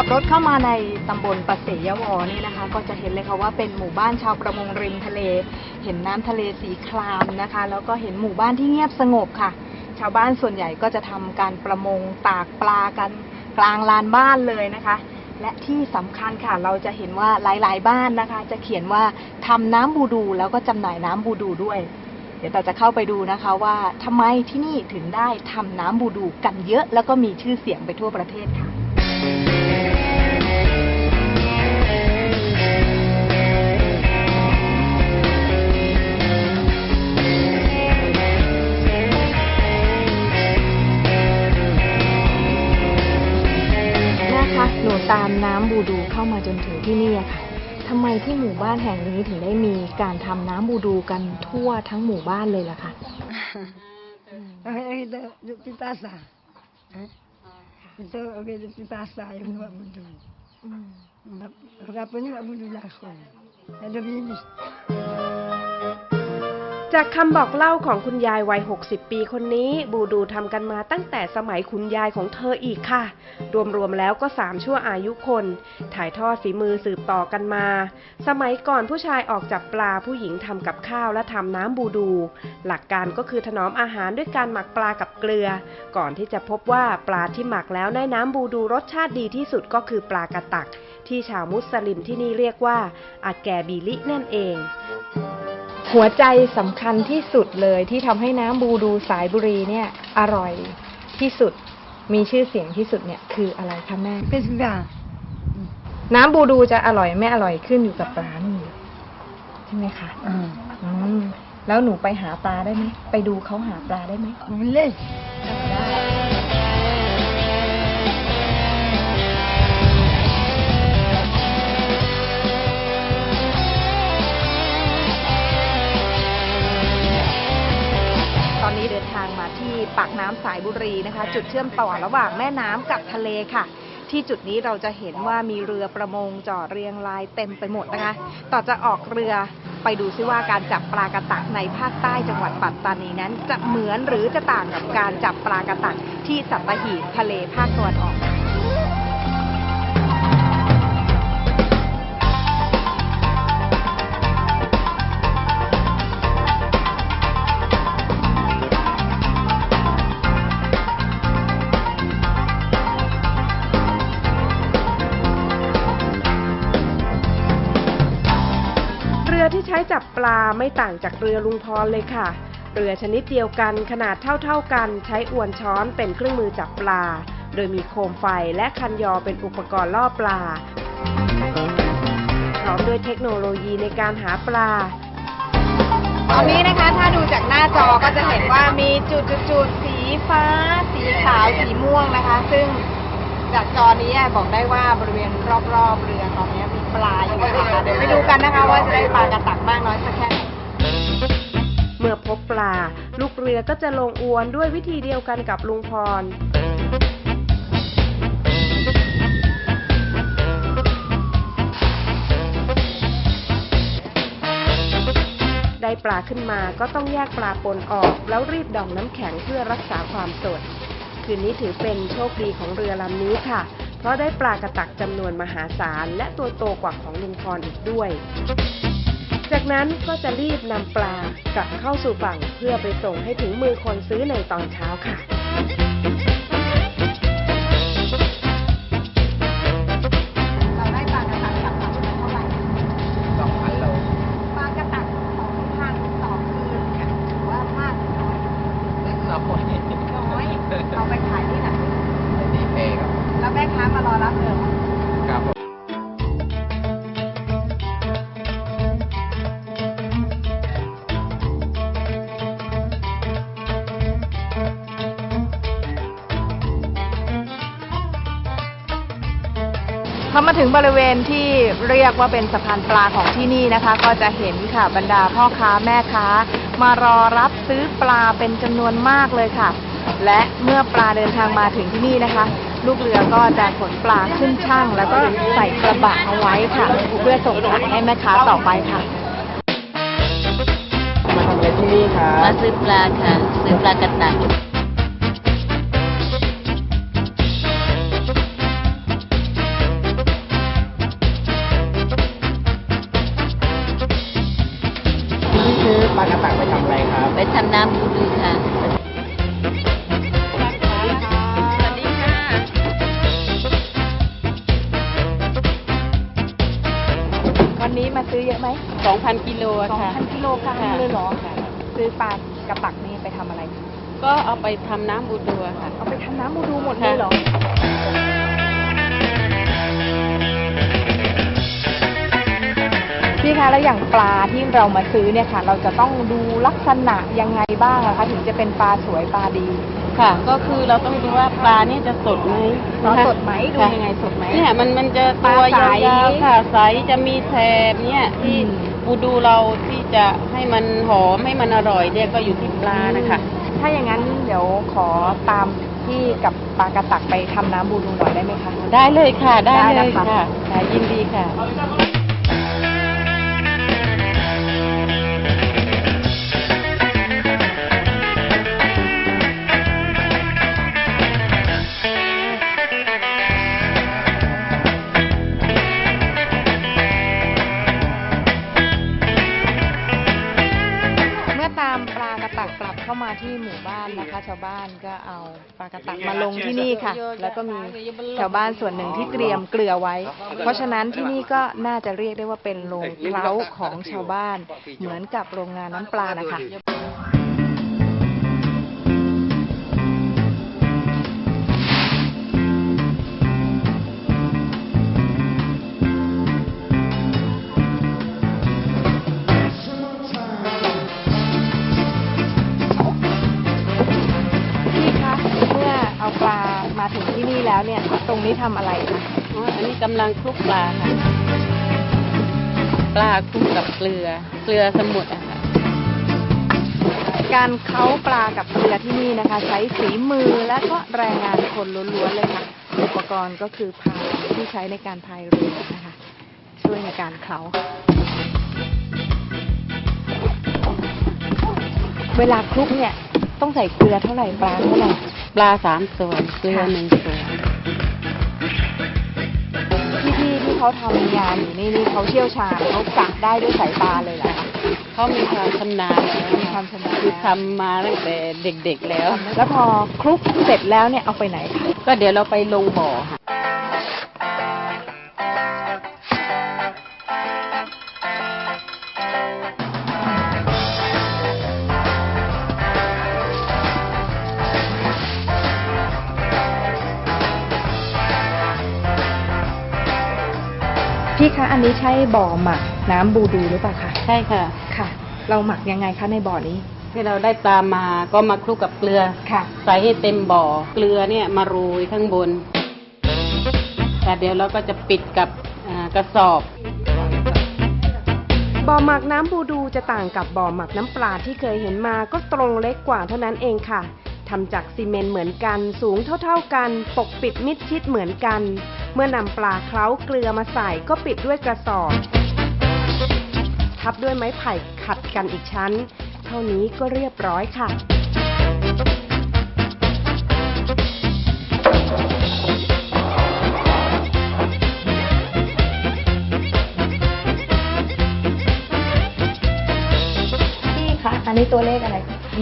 ับรถเข้ามาในตำบลปะเสยวอนี่นะคะ ก็จะเห็นเลยค่ะว่าเป็นหมู่บ้านชาวประมงริมทะเล เห็นน้ำทะเลสีครามนะคะ แล้วก็เห็นหมู่บ้านที่เงียบสงบค่ะ ชาวบ้านส่วนใหญ่ก็จะทำการประมงตากปลากันกลางลานบ้านเลยนะคะ และที่สำคัญค่ะเราจะเห็นว่าหลาย ๆ บ้านนะคะ จะเขียนว่าทำน้ำบูดูแล้วก็จำหน่ายน้ำบูดูด้วย เดี๋ยวเราจะเข้าไปดูนะคะว่าทำไมที่นี่ถึงได้ทำน้ำบูดูกันเยอะ แล้วก็มีชื่อเสียงไปทั่วประเทศค่ะนะ ตามน้ำบูดูเข้ามาจนถึงที่นี่ค่ะทำไมที่หมู่บ้านแห่งนี้ถึงได้มีการทำน้ำบูดูกันทั่วทั้งหมู่บ้านเลยล่ะคะพิตาสาพิตาพิตาสาย่างนี้ว่าบูดูแบบเราเป็นนวดบูดูยาคนแล้วเดี๋ยวนี้ จากคำบอกเล่าของคุณยายวัย 60 ปีคนนี้ บูดูทำกันมาตั้งแต่สมัยคุณยายของเธออีกค่ะ รวมๆแล้วก็3ชั่วอายุคน ถ่ายทอดฝีมือสืบต่อกันมา สมัยก่อนผู้ชายออกจับปลาผู้หญิงทำกับข้าวและทำน้ำบูดู หลักการก็คือถนอมอาหารด้วยการหมักปลากับเกลือ ก่อนที่จะพบว่าปลาที่หมักแล้วได้น้ำบูดูรสชาติดีที่สุดก็คือปลากระตัก ที่ชาวมุสลิมที่นี่เรียกว่าอาแกบีลินั่นเอง หัวใจสำคัญที่สุดเลยที่ทำให้น้ำบูดูสายบุรีเนี่ยอร่อยที่สุดมีชื่อเสียงที่สุดเนี่ยคืออะไรคะแม่ Pesga. น้ำบูดูจะอร่อยไม่อร่อยขึ้นอยู่กับปลานี่ใช่ไหมคะ Hmm. อืมแล้วหนูไปหาปลาได้ไหมไปดูเขาหาปลาได้ไหม Boleh. ตอน นี้เดินทางมาที่ปากน้ำสายบุรีนะคะ จุดเชื่อมต่อระหว่างแม่น้ำกับทะเลค่ะ ที่จุดนี้เราจะเห็นว่ามีเรือประมงจอดเรียงรายเต็มไปหมดนะคะ ต่อจะออกเรือไปดูซิว่าการจับปลากระตักในภาคใต้จังหวัดปัตตานีนั้น จะเหมือนหรือจะต่างกับการจับปลากระตักที่สัตหีบทะเลภาคตะวันออก ใช้จับปลาไม่ต่างจากเรือลุงพรเลยค่ะ เรือชนิดเดียวกันขนาดเท่าๆกันใช้อวนช้อนเป็นเครื่องมือจับปลา โดยมีโคมไฟและคันยอเป็นอุปกรณ์ล่อปลาพร้อมด้วยเทคโนโลยีในการหาปลาตอนนี้นะคะถ้าดูจากหน้าจอก็จะเห็นว่ามีจุดๆสีฟ้า สีขาว สีม่วงนะคะ ซึ่ง จากจอนี้บอกได้ว่าบริเวณรอบๆเรือตอนนี้มีปลาอยู่นะคะเดี๋ยวไปดูกันนะคะว่าจะได้ปลากระตักมากน้อยสักแค่ไหนเมื่อพบปลา ลูกเรือก็จะลงอวนด้วยวิธีเดียวกันกับลุงพรได้ปลาขึ้นมาก็ต้องแยกปลาปนออก แล้วรีบดองน้ำแข็งเพื่อรักษาความสด คืนนี้ถือเป็นโชคดีของเรือลำนี้ค่ะ เพราะได้ปลากระตักจำนวนมหาศาล และตัวโตกว่าของลุงพรอีกด้วย จากนั้นก็จะรีบนำปลากลับเข้าสู่ฝั่งเพื่อไปส่งให้ถึงมือคนซื้อในตอนเช้าค่ะ ไปขายที่ไหนดีเพย์ครับแล้วแม่ค้ามารอรับเลยเหรอครับผมพอมาถึงบริเวณที่เรียกว่าเป็นสะพานปลาของที่นี่นะคะ ก็จะเห็นค่ะบรรดาพ่อค้าแม่ค้ามารอรับซื้อปลาเป็นจำนวนมากเลยค่ะ และเมื่อปลาเดินทางมาถึงที่นี่นะคะ ลูกเรือก็จะขนปลาขึ้นช่าง แล้วก็ใส่กระบะเอาไว้ค่ะ เพื่อส่งขายให้แม่ค้าต่อไปค่ะ มาทำอะไรที่นี่คะมาซื้อปลาค่ะ ซื้อปลากันหนักซื้อปลากระตักไปทำอะไรครับ ไปทำน้ำบูดูค่ะ ซื้อเยอะไหม2,000กิโลสองค่ะ พันกิโลกรัมค่ะเลยเหรอซื้อปลากระตักนี่ไปทำอะไรคะก็เอาไปทำน้ำบูดัวค่ะ เอาไปทำน้ำบูดูหมดเลยเหรอ พี่คะแล้วอย่างปลาที่เรามาซื้อเนี่ยค่ะ เราจะต้องดูลักษณะยังไงบ้างอะคะถึงจะเป็นปลาสวยปลาดี ค่ะ ก็คือเราต้องดูว่าปลาเนี่ยจะสดไหมปลานะคะสดไหมดูค่ะยังไงสดไหม เนี่ยมันมันจะปลาตัวใส ยาวๆค่ะใสจะมีแถบเนี่ยที่อืมบูดูเราที่จะให้มันหอมให้มันอร่อยเนี่ยก็อยู่ที่ปลานะคะ ถ้าอย่างนั้นเดี๋ยวขอตามพี่กับปลากระตักไปทำน้ำบูดูหน่อยได้ไหมคะ ได้เลยค่ะ ได้ได้เลนะยคะ ค่ะค่ะยินดีค่ะ ที่หมู่บ้านนะคะชาวบ้านก็เอาปลากระตักมาลงที่นี่ค่ะ แล้วก็มีชาวบ้านส่วนหนึ่งที่เตรียมเกลือไว้ เพราะฉะนั้นที่นี่ก็น่าจะเรียกได้ว่าเป็นโรงเคล้าของชาวบ้าน เหมือนกับโรงงานน้ำปลานะคะ แล้วเนี่ย ตรงนี้ทำอะไรคะอ๋ออันนี้กำลังคลุกปลาค่ะ ปลาคลุกกับเกลือ เกลือสมุทรอะค่ะ การเค้าปลากับเกลือที่นี่นะคะ ใช้ฝีมือและก็แรงงานคนล้วนๆเลยค่ะ อุปกรณ์ก็คือพายที่ใช้ในการพายเรือนะคะ ช่วยในการเค้าเวลาคลุกเนี่ยต้องใส่เกลือเท่าไหร่ปลาเท่าไหร่ ปลาสามส่วน เกลือหนึ่งส่วน เขาทำงานอยู่นี่นี่เขาเชี่ยวชาญเขากะได้ด้วยสายตาเลยเหรอคะเขามีความชำนาญแล้วมีความชำนาญคือทำมาตั้งแต่เด็กๆแล้ว แล้วพอคลุกเสร็จแล้วเนี่ยเอาไปไหนคะก็เดี๋ยวเราไปลงบ่อค่ะ พี่คะ อันนี้ใช่บ่อหมักน้ำบูดูหรือเปล่าคะใช่ค่ะ ค่ะ เราหมักยังไงคะในบ่อนี้ที่เราได้ตามมาก็มาคลุกกับเกลือ ค่ะ ใส่ให้เต็มบ่อ เกลือเนี่ยมาโรยข้างบน แต่เดี๋ยวเราก็จะปิดกับอ่ากระสอบ บ่อหมักน้ำบูดูจะต่างกับบ่อหมักน้ำปลาที่เคยเห็นมาก็ตรงเล็กกว่าเท่านั้นเองค่ะทำจากซีเมนต์เหมือนกัน สูงเท่าๆกัน ปกปิดมิดชิดเหมือนกันเมื่อนำปลาเคล้าเกลือมาใส่ก็ปิดด้วยกระสอบ ทับด้วยไม้ไผ่ขัดกันอีกชั้น เท่านี้ก็เรียบร้อยค่ะพี่คะอันนี้ตัวเลขอะไร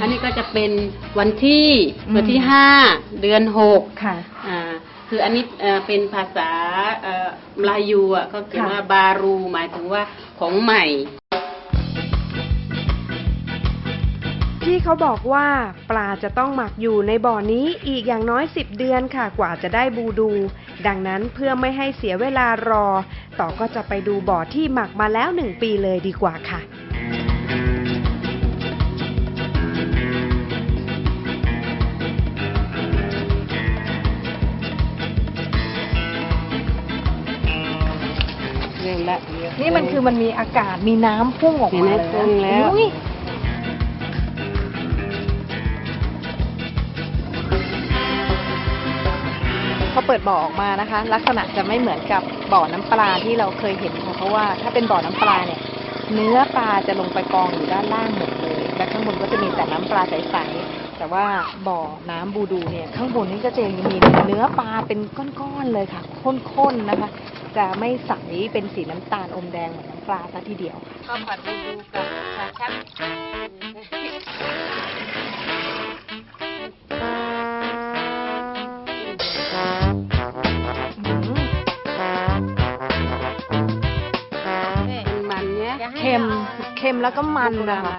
อันนี้ก็จะเป็นวันที่อืมวันที่ห้าเดือนหกค่ะอ่า คืออันนี้เป็นภาษาเอ่อลายูอะก็คือว่าบารูหมายถึงว่าของใหม่พี่เขาบอกว่าปลาจะต้องหมักอยู่ในบ่อนี้อีกอย่างน้อย 10 เดือนค่ะกว่าจะได้บูดู ดังนั้นเพื่อไม่ให้เสียเวลารอ ต่อก็จะไปดูบ่อที่หมักมาแล้ว1ปีเลยดีกว่าค่ะ นี่มันคือมันมีอากาศมีน้ำพุ่งออกมาเห็นไหมเลยพุ่งแล้ว อุ๊ยพอเปิดบ่อออกมานะคะ ลักษณะจะไม่เหมือนกับบ่อน้ำปลาที่เราเคยเห็นค่ะเพราะว่าถ้าเป็นบ่อน้ำปลาเนี่ย เนื้อปลาจะลงไปกองอยู่ด้านล่างหมดเลย และข้างบนก็จะมีแต่น้ำปลาใสๆแต่ว่าบ่อน้ำบูดูเนี่ย ข้างบนนี่ก็จะยังมีเนื้อปลาเป็นก้อนๆเลยค่ะข้นๆนะคะ จะไม่ใสเป็นสีน้ำตาลอมแดงเหมือนน้ำปลาซะทีเดียวข้าวผัดบูดูกับชาชักอืมเห็นไหมเค็มเค็มแล้วก็มันนะคะ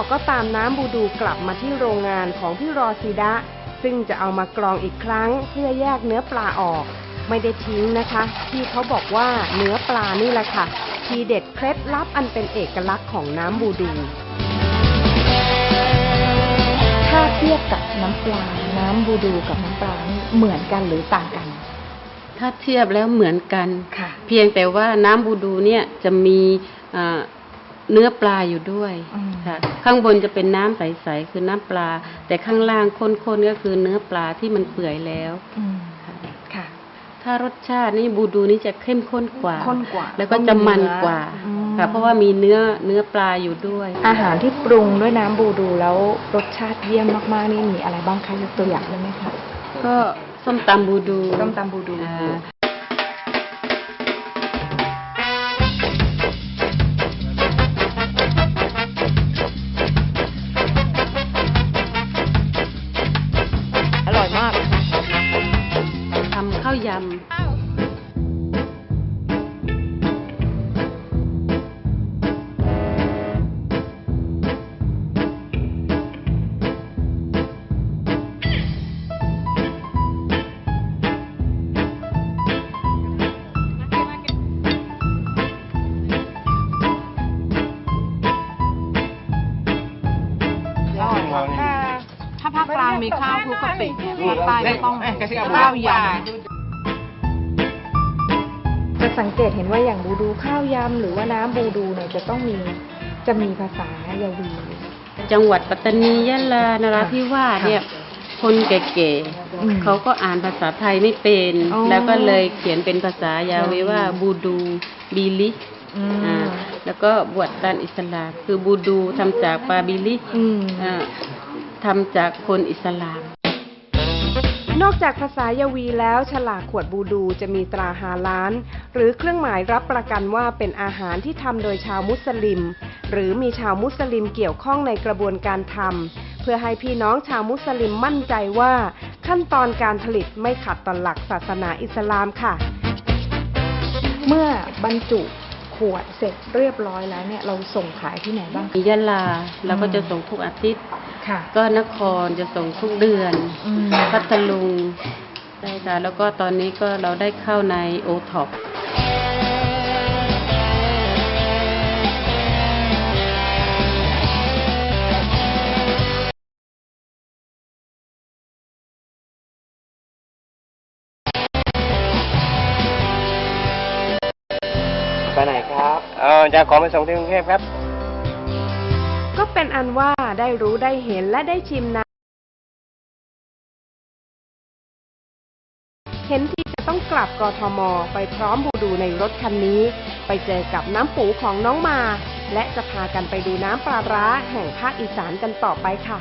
จากนั้นต่อก็ตามน้ำบูดูกลับมาที่โรงงานของพี่รอซีดะ ซึ่งจะเอามากรองอีกครั้งเพื่อแยกเนื้อปลาออก ไม่ได้ทิ้งนะคะ ที่เขาบอกว่าเนื้อปลานี่แหละค่ะ ทีเด็ดเคล็ดลับอันเป็นเอกลักษณ์ของน้ำบูดูถ้าเทียบกับน้ำปลา น้ำบูดูกับน้ำปลานี่เหมือนกันหรือต่างกัน ถ้าเทียบแล้วเหมือนกันค่ะเพียงแต่ว่าน้ำบูดูเนี่ยจะมีอ่า เนื้อปลาอยู่ด้วยอืมค่ะ ข้างบนจะเป็นน้ำใสๆคือน้ำปลา แต่ข้างล่างข้นๆก็คือเนื้อปลาที่มันเปื่อยแล้วอืมค่ะค่ะ ถ้ารสชาตินี่บูดูนี่จะเข้มข้นกว่าข้นกว่า แล้วก็จะมันกว่าอืมค่ะ เพราะว่ามีเนื้อเนื้อปลาอยู่ด้วย อาหารที่ปรุงด้วยน้ำบูดูแล้วรสชาติเยี่ยมมากๆนี่มีอะไรบ้างคะยกตัวอย่างได้ไหมคะก็ส้มตำบูดูส้มตำบูดู ข้าวยำถ้าถ้าภาคกลางมีข้าวคลุกกะปิเนี่ยภาคใต้ก็ต้องข้าวยำจะ สังเกตเห็นว่าอย่างบูดูข้าวยำหรือว่าน้ำบูดูเนี่ยจะต้องมีจะมีภาษายาวี จังหวัดปัตตานียะลานราธิวาสเนี่ยคนแก่อืมๆเขาก็อ่านภาษาไทยไม่เป็นอ๋อแล้วก็เลยเขียนเป็นภาษายาเวว่าบูดูบีลิอืมอ่าแล้วก็บวชตามอิสลามคือบูดูทำจากปาบิลิอืมอ่าทำจากคนอิสลาม นอกจากภาษายาวีแล้ว ฉลากขวดบูดูจะมีตราฮาลาน หรือเครื่องหมายรับประกันว่าเป็นอาหารที่ทำโดยชาวมุสลิม หรือมีชาวมุสลิมเกี่ยวข้องในกระบวนการทำเพื่อให้พี่น้องชาวมุสลิมมั่นใจว่า ขั้นตอนการผลิตไม่ขัดต่อหลักศาสนาอิสลามค่ะ เมื่อบรรจุขวดเสร็จเรียบร้อยแล้วเนี่ยเราส่งขายที่ไหนบ้างคะมียะลาเราก็จะส่งทุกอาทิตย์ค่ะก็นครจะส่งทุกเดือนอืมพัทลุงได้ค่ะแล้วก็ตอนนี้ก็เราได้เข้าในโอท็อปไป ไหนครับเออจะขอไปส่งที่กรุงเทพครับ ก็เป็นอันว่าได้รู้ได้เห็นและได้ชิมนะเห็นที่จะต้องกลับกทม ไปพร้อมบูดูในรถคันนี้ ไปเจอกับน้ำปูของน้องมา และจะพากันไปดูน้ำปลาร้าแห่งภาคอีสานกันต่อไปค่ะ